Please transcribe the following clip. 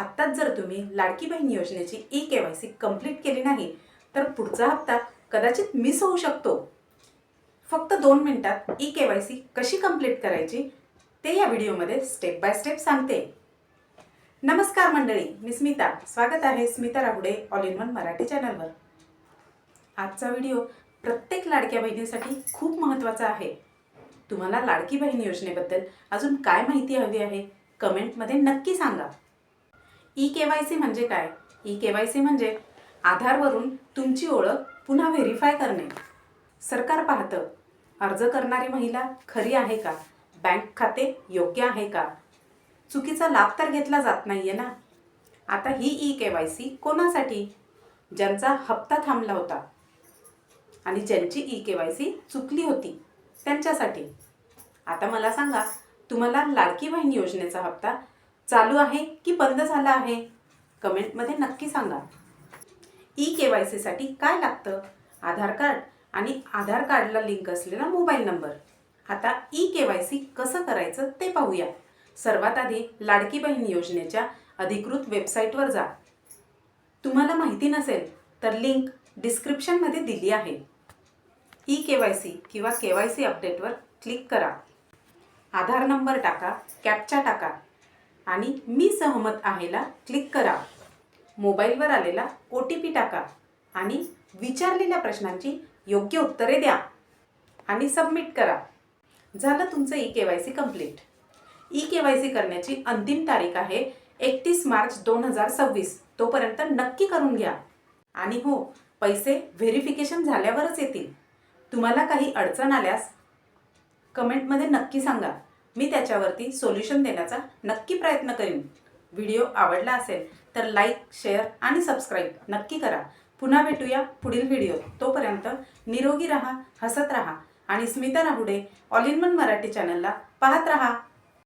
आत्ताच जर तुम्ही लाडकी बहीण योजनेची E K Y C complete केली नाही तर पुढचा हप्ता कदाचित मिस होऊ शकतो. फक्त दोन मिनिटात ई के वाय सी कशी कंप्लीट करायची ते या व्हिडिओमध्ये स्टेप बाय स्टेप सांगते. नमस्कार मंडळी मी स्मिता. स्वागत आहे Smita Rahude all in one Marathi चॅनलवर आजचा व्हिडिओ प्रत्येक लाडक्या बहिणीसाठी खूप महत्त्वाचा आहे. तुम्हाला लाडकी बहीण योजनेबद्दल अजून काय माहिती हवी आहे कमेंटमध्ये नक्की सांगा. ई के वाय सी म्हणजे काय? ई के वाय सी म्हणजे आधारवरून तुमची ओळख पुन्हा व्हेरीफाय करणे. सरकार पाहतं अर्ज करणारी महिला खरी आहे का? बँक खाते योग्य आहे का? चुकीचा लाभ तर घेतला जात नाहीये ना? आता ही ई के वाय सी कोणासाठी? ज्यांचा हप्ता थांबला होता. आणि ज्यांची ई के वाय सी चुकली होती त्यांच्यासाठी. आता मला सांगा तुम्हाला लाडकी बहीण योजनेचा हप्ता चालू आहे की बंद झाला आहे? कमेंटमध्ये नक्की सांगा. ई के वाय सीसाठी काय लागतं? आधार कार्ड आणि आधार कार्डला लिंक असलेला मोबाईल नंबर. आता ई के वाय सी कसं करायचं ते पाहूया. सर्वात आधी लाडकी बहीण योजनेच्या अधिकृत वेबसाईटवर जा. तुम्हाला माहिती नसेल तर लिंक डिस्क्रिप्शनमध्ये दिली आहे. ई के वाय सी किंवा के वाय सी अपडेटवर क्लिक करा. आधार नंबर टाका कॅपचा टाका. आणि मी सहमत आहेला क्लिक करा. मोबाईलवर आलेला ओ टी पी टाका आणि विचारलेल्या प्रश्नांची योग्य उत्तरे द्या आणि सबमिट करा. झालं तुमचं E K Y C complete E K Y C करण्याची अंतिम तारीख आहे एकतीस मार्च दोन हजार सव्वीस. तोपर्यंत नक्की करून घ्या. आणि हो पैसे व्हेरिफिकेशन झाल्यावरच येतील. तुम्हाला काही अडचण आल्यास कमेंटमध्ये नक्की सांगा. मी त्याच्यावरती सोल्युशन देण्याचा नक्की प्रयत्न करीन. व्हिडिओ आवडला असेल तर लाईक शेअर आणि सबस्क्राईब नक्की करा. पुन्हा भेटूया पुढील व्हिडिओ तोपर्यंत निरोगी रहा हसत रहा आणि Smita Rahude all in one Marathi चॅनलला पाहत राहा.